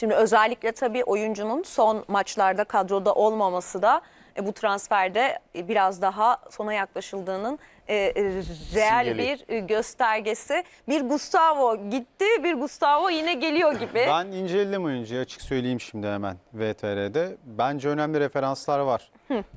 Şimdi özellikle tabii oyuncunun son maçlarda kadroda olmaması da e, bu transferde e, biraz daha sona yaklaşıldığının e, e, reel Sinyali. bir e, göstergesi. Bir Gustavo gitti, bir Gustavo yine geliyor gibi. Ben inceledim oyuncuyu açık söyleyeyim şimdi hemen VTR'de. Bence önemli referanslar var.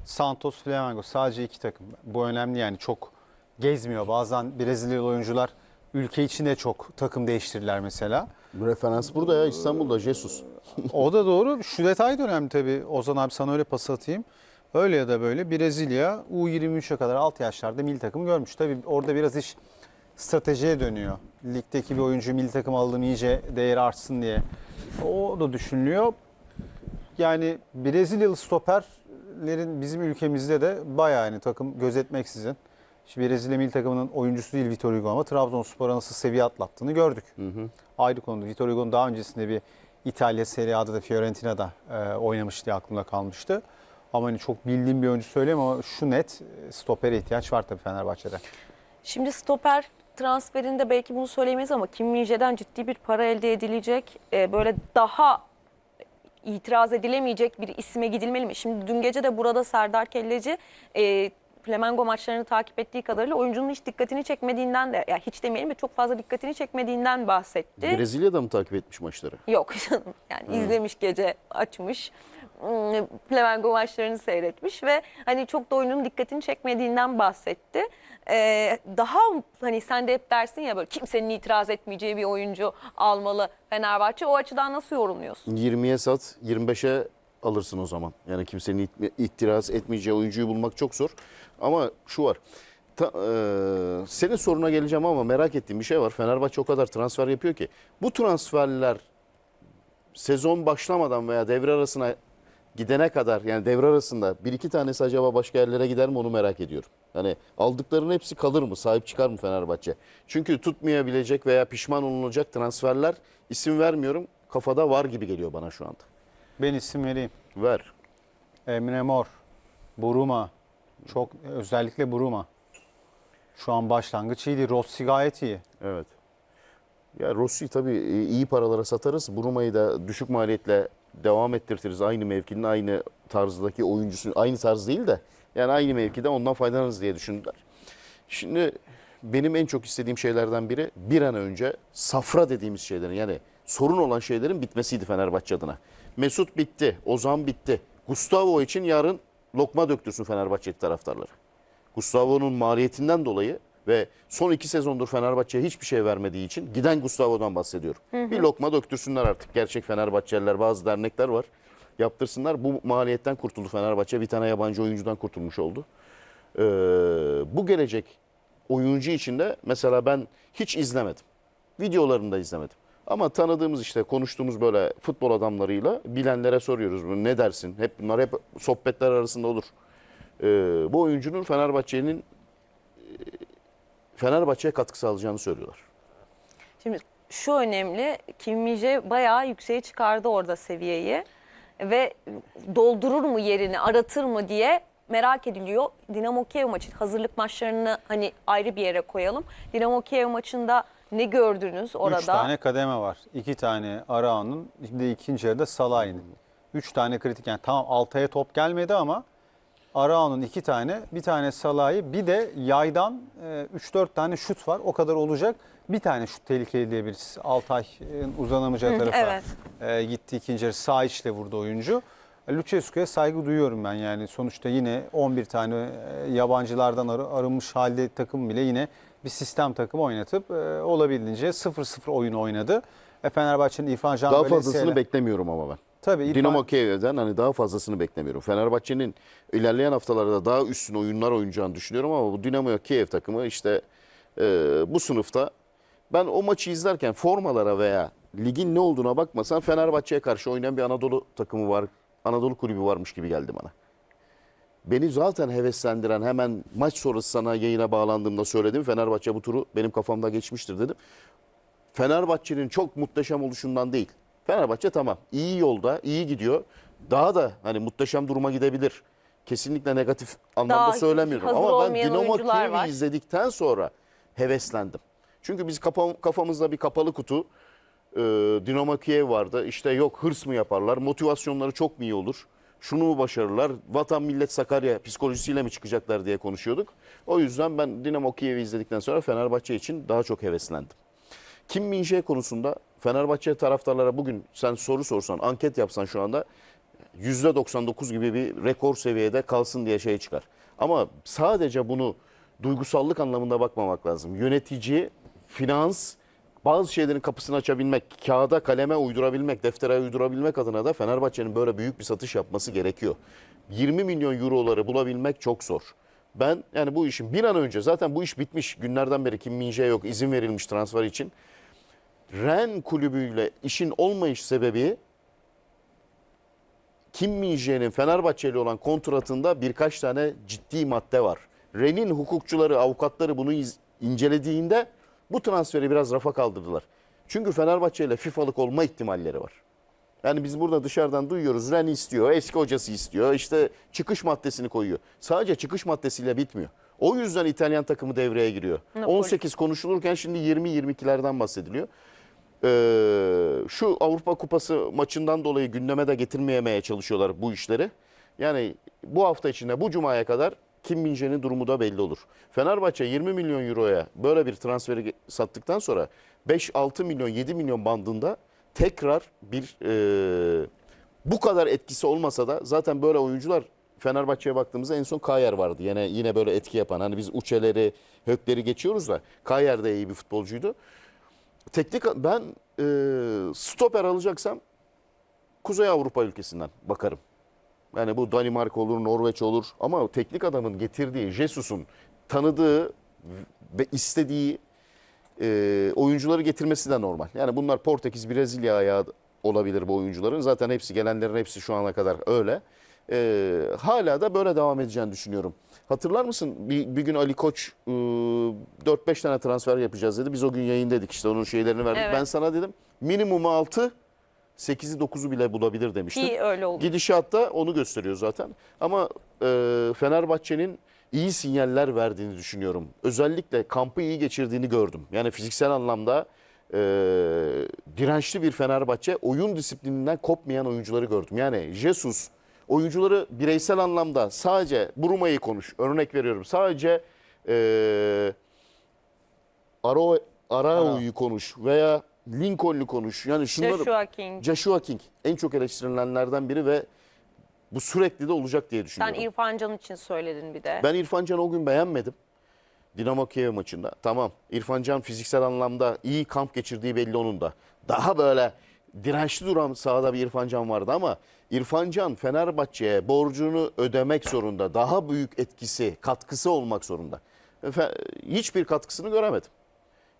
Santos, Flamengo sadece iki takım. Bu önemli yani çok gezmiyor. Bazen Brezilyalı oyuncular ülke içinde çok takım değiştirirler mesela. Referans burada ya İstanbul'da Jesus. O da doğru. Şu detay da önemli tabii. Ozan abi sana öyle pas atayım. Öyle ya da böyle Brezilya U23'e kadar alt yaşlarda milli takım görmüş. Tabii orada biraz iş stratejiye dönüyor. Ligdeki bir oyuncu milli takım alalım iyice değeri artsın diye. O da düşünülüyor. Yani Brezilyalı stoperlerin bizim ülkemizde de bayağı yani takım gözetmeksizin. Şimdi Brezilya milli takımının oyuncusu değil Vitor Hugo ama Trabzonspor'a nasıl seviye atlattığını gördük. Ayrı konuda Vitor Hugo'nun daha öncesinde bir İtalya Serie A'da da Fiorentina'da e, oynamış diye aklımda kalmıştı. Ama hani çok bildiğim bir oyuncu söyleyeyim ama şu net e, stopere ihtiyaç var tabii Fenerbahçe'de. Şimdi stoper transferinde belki bunu söyleyemeyiz ama Kim Min-jae'den ciddi bir para elde edilecek. Ee, böyle daha itiraz edilemeyecek bir isme gidilmeli mi? Şimdi dün gece de burada Serdar Kelleci e, Flamengo maçlarını takip ettiği kadarıyla oyuncunun hiç dikkatini çekmediğinden de ya hiç demeyelim de çok fazla dikkatini çekmediğinden bahsetti. Brezilya'da mı takip etmiş maçları? Yok canım yani izlemiş gece açmış. Hmm, Flamengo maçlarını seyretmiş ve hani çok da oyunun dikkatini çekmediğinden bahsetti. Ee, daha hani sen de hep dersin ya böyle kimsenin itiraz etmeyeceği bir oyuncu almalı Fenerbahçe. O açıdan nasıl yorumluyorsun? 20'ye sat, 25'e alırsın o zaman. Yani kimsenin it- itiraz etmeyeceği oyuncuyu bulmak çok zor. Ama şu var. Ta- eee, senin soruna geleceğim ama merak ettiğim bir şey var. Fenerbahçe o kadar transfer yapıyor ki. Bu transferler sezon başlamadan veya devre arasına gidene kadar yani devre arasında bir iki tanesi acaba başka yerlere gider mi onu merak ediyorum. Hani aldıklarının hepsi kalır mı? Sahip çıkar mı Fenerbahçe? Çünkü tutmayabilecek veya pişman olunacak transferler isim vermiyorum. Kafada var gibi geliyor bana şu anda. Ben isim vereyim. Ver. Emre Mor, Buruma. Çok özellikle Buruma. Şu an başlangıç iyiydi. Rossi gayet iyi. Evet. Ya Rossi tabii e, iyi paralara satarız. Bruma'yı da düşük maliyetle devam ettirtiriz. Aynı mevkinin aynı tarzdaki oyuncusu. Aynı tarz değil de yani aynı mevkide ondan faydalanırız diye düşündüler. Şimdi benim en çok istediğim şeylerden biri bir an önce safra dediğimiz şeylerin yani sorun olan şeylerin bitmesiydi Fenerbahçe adına. Mesut bitti, Ozan bitti. Gustavo için yarın lokma döktürsün Fenerbahçe taraftarları. Gustavo'nun maliyetinden dolayı ve son iki sezondur Fenerbahçe'ye hiçbir şey vermediği için giden Gustavo'dan bahsediyorum. Bir lokma döktürsünler artık. Gerçek Fenerbahçeliler, bazı dernekler var. Yaptırsınlar. Bu maliyetten kurtuldu Fenerbahçe. Bir tane yabancı oyuncudan kurtulmuş oldu. Ee, bu gelecek oyuncu için de mesela ben hiç izlemedim. Videolarını da izlemedim. Ama tanıdığımız işte konuştuğumuz böyle futbol adamlarıyla bilenlere soruyoruz. bunu Ne dersin? Hep bunlar hep sohbetler arasında olur. Ee, bu oyuncunun Fenerbahçe'nin e, Fenerbahçe'ye katkı sağlayacağını söylüyorlar. Şimdi şu önemli Kim Min-jae bayağı yükseğe çıkardı orada seviyeyi ve doldurur mu yerini aratır mı diye merak ediliyor. Dinamo Kiev maçı hazırlık maçlarını hani ayrı bir yere koyalım. Dinamo Kiev maçında ne gördünüz orada? Üç tane kademe var. İki tane Arao'nun, bir de ikinci yarıda Salah'ın. Üç tane kritik yani tamam Altay'a top gelmedi ama Arao'nun iki tane, bir tane Salah'ı, bir de yaydan 3-4 tane şut var. O kadar olacak. Bir tane şut tehlikeli diyebiliriz. Altay'ın uzanamayacağı tarafa evet. e, gitti ikinci yarı sağ içle vurdu oyuncu. Lucescu'ya saygı duyuyorum ben yani. Sonuçta yine 11 tane e, yabancılardan arı- arınmış halde takım bile yine bir sistem takımı oynatıp e, olabildiğince 0-0 oyunu oynadı. E, Fenerbahçe'nin İrfan Can Daha fazlasını beklemiyorum ama ben. Tabii İrfan, Dinamo Kiev'den hani daha fazlasını beklemiyorum. Fenerbahçe'nin ilerleyen haftalarda daha üstün oyunlar oynayacağını düşünüyorum ama bu Dinamo Kiev takımı işte e, bu sınıfta ben o maçı izlerken formalara veya ligin ne olduğuna bakmasan Fenerbahçe'ye karşı oynayan bir Anadolu takımı var. Anadolu kulübü varmış gibi geldi bana. Beni zaten heveslendiren hemen maç sonrası sana yayına bağlandığımda söyledim. Fenerbahçe bu turu benim kafamda geçmiştir dedim. Fenerbahçe'nin çok muhteşem oluşundan değil. Fenerbahçe tamam iyi yolda, iyi gidiyor. Daha da hani muhteşem duruma gidebilir. Kesinlikle negatif anlamda Daha söylemiyorum. Ama ben Dinamo. Kiev'i izledikten sonra heveslendim. Çünkü biz kafa- kafamızda bir kapalı kutu Ee, Dinamo Kiev vardı. İşte yok hırs mı yaparlar? Motivasyonları çok mu iyi olur? Şunu mu başarırlar? Vatan millet Sakarya psikolojisiyle mi çıkacaklar diye konuşuyorduk. O yüzden ben Dinamo Kiev'i izledikten sonra Fenerbahçe için daha çok heveslendim. Kim Min-jae konusunda Fenerbahçe taraftarlara bugün sen soru sorsan, anket yapsan şu anda %99 gibi bir rekor seviyede kalsın diye şey çıkar. Ama sadece bunu duygusallık anlamında bakmamak lazım. Yönetici, finans, bazı şeylerin kapısını açabilmek, kağıda kaleme uydurabilmek, deftere uydurabilmek adına da Fenerbahçe'nin böyle büyük bir satış yapması gerekiyor. 20 milyon euroları bulabilmek çok zor. Ben yani bu işin bir an önce zaten bu iş bitmiş. Günlerden beri Kim Min-jae yok izin verilmiş transfer için. Ren kulübüyle işin olmayış sebebi Kim Min-jae'nin Fenerbahçe ile olan kontratında birkaç tane ciddi madde var. Ren'in hukukçuları, avukatları bunu incelediğinde bu transferi biraz rafa kaldırdılar. Çünkü Fenerbahçe ile FIFA'lık olma ihtimalleri var. Yani biz burada dışarıdan duyuyoruz. Ren istiyor, eski hocası istiyor. işte çıkış maddesini koyuyor. Sadece çıkış maddesiyle bitmiyor. O yüzden İtalyan takımı devreye giriyor. Napoli. 18 konuşulurken şimdi 20-22'lerden bahsediliyor. Ee, şu Avrupa Kupası maçından dolayı gündeme de getirmeyemeye çalışıyorlar bu işleri. Yani bu hafta içinde bu cumaya kadar Kim Min-jae'nin durumu da belli olur. Fenerbahçe 20 milyon euroya böyle bir transferi sattıktan sonra 5-6 milyon 7 milyon bandında tekrar bir e, bu kadar etkisi olmasa da zaten böyle oyuncular Fenerbahçe'ye baktığımızda en son Kayer vardı. Yine yine böyle etki yapan. Hani biz Uçeleri, Hökleri geçiyoruz da Kayer de iyi bir futbolcuydu. Teknik ben e, stoper alacaksam Kuzey Avrupa ülkesinden bakarım. Yani bu Danimarka olur, Norveç olur ama teknik adamın getirdiği, Jesus'un tanıdığı ve istediği e, oyuncuları getirmesi de normal. Yani bunlar Portekiz, Brezilya ayağı olabilir bu oyuncuların. Zaten hepsi gelenlerin hepsi şu ana kadar öyle. E, hala da böyle devam edeceğini düşünüyorum. Hatırlar mısın bir, bir gün Ali Koç e, 4-5 tane transfer yapacağız dedi. Biz o gün yayındaydık işte onun şeylerini verdik. Evet. Ben sana dedim minimumu 6, 8'i 9'u bile bulabilir demiştim. Ki öyle oldu. Gidişatta onu gösteriyor zaten. Ama e, Fenerbahçe'nin iyi sinyaller verdiğini düşünüyorum. Özellikle kampı iyi geçirdiğini gördüm. Yani fiziksel anlamda e, dirençli bir Fenerbahçe oyun disiplininden kopmayan oyuncuları gördüm. Yani Jesus oyuncuları bireysel anlamda sadece Bruma'yı konuş. Örnek veriyorum. Sadece e, Aro, Arao'yu konuş veya Lincoln'u konuş. Yani şunları Joshua King. Joshua King en çok eleştirilenlerden biri ve bu sürekli de olacak diye Sen düşünüyorum. İrfan Can için söyledin bir de. Ben İrfan Can'ı o gün beğenmedim. Dinamo Kiev maçında. Tamam İrfan Can fiziksel anlamda iyi kamp geçirdiği belli onun da. Daha böyle dirençli duran sahada bir İrfan Can vardı ama İrfan Can Fenerbahçe'ye borcunu ödemek zorunda. Daha büyük etkisi, katkısı olmak zorunda. Hiçbir katkısını göremedim.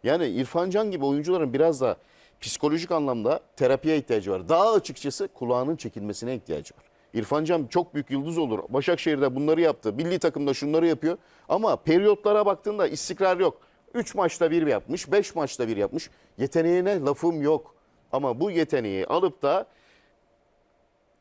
Yani İrfan Can gibi oyuncuların biraz da psikolojik anlamda terapiye ihtiyacı var. Daha açıkçası kulağının çekilmesine ihtiyacı var. İrfan Can çok büyük yıldız olur. Başakşehir'de bunları yaptı. Milli takımda şunları yapıyor. Ama periyotlara baktığında istikrar yok. 3 maçta bir yapmış, 5 maçta bir yapmış. Yeteneğine lafım yok. Ama bu yeteneği alıp da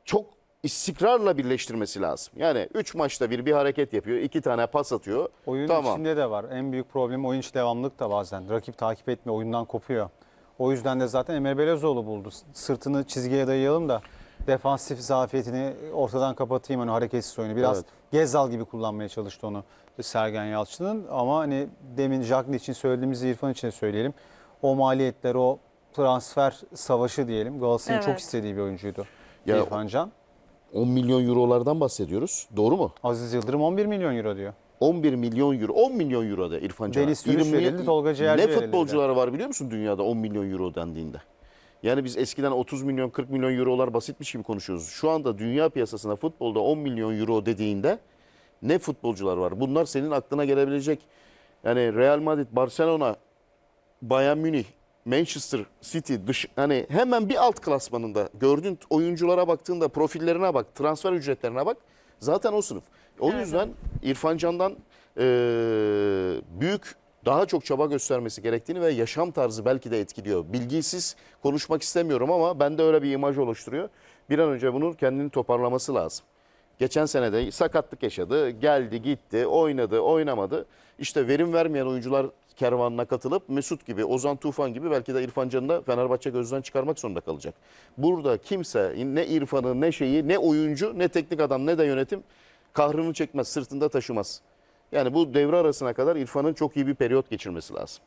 çok istikrarla birleştirmesi lazım. Yani 3 maçta bir bir hareket yapıyor, 2 tane pas atıyor. Oyun tamam. içinde de var. En büyük problem oyun içi devamlılık da bazen. Rakip takip etmiyor, oyundan kopuyor. O yüzden de zaten Emre Belözoğlu buldu. Sırtını çizgiye dayayalım da defansif zafiyetini ortadan kapatayım hani hareketsiz oyunu. Biraz Evet. Gezzal gibi kullanmaya çalıştı onu Sergen Yalçın'ın. Ama hani demin Jagli için söylediğimiz İrfan için de söyleyelim. O maliyetler, o transfer savaşı diyelim. Galatasaray'ın çok Evet. istediği bir oyuncuydu Ya- İrfan Can. 10 milyon eurolardan bahsediyoruz. Doğru mu? Aziz Yıldırım 11 milyon euro diyor. 11 milyon euro, 10 milyon euro da İrfan Can'a. Deniz Türüç verildi, Tolga Ciğerci Ne verildi. futbolcular var biliyor musun dünyada 10 milyon euro dendiğinde? Yani biz eskiden 30 milyon 40 milyon eurolar basitmiş gibi konuşuyoruz. Şu anda dünya piyasasında futbolda 10 milyon euro dediğinde ne futbolcular var? Bunlar senin aklına gelebilecek. Yani Real Madrid, Barcelona, Bayern Münih, Manchester City dış hani hemen bir alt klasmanında gördüğün oyunculara baktığında profillerine bak, transfer ücretlerine bak. Zaten o sınıf. O Evet. yüzden İrfan Can'dan eee, büyük daha çok çaba göstermesi gerektiğini ve yaşam tarzı belki de etkiliyor. Bilgisiz konuşmak istemiyorum ama bende öyle bir imaj oluşturuyor. Bir an önce bunun kendini toparlaması lazım. Geçen sene de sakatlık yaşadı. Geldi gitti oynadı oynamadı. İşte verim vermeyen oyuncular kervanına katılıp Mesut gibi, Ozan Tufan gibi belki de İrfan Can'ı da Fenerbahçe gözden çıkarmak zorunda kalacak. Burada kimse ne İrfan'ı ne şeyi ne oyuncu ne teknik adam ne de yönetim kahrını çekmez, sırtında taşımaz. Yani bu devre arasına kadar İrfan'ın çok iyi bir periyot geçirmesi lazım.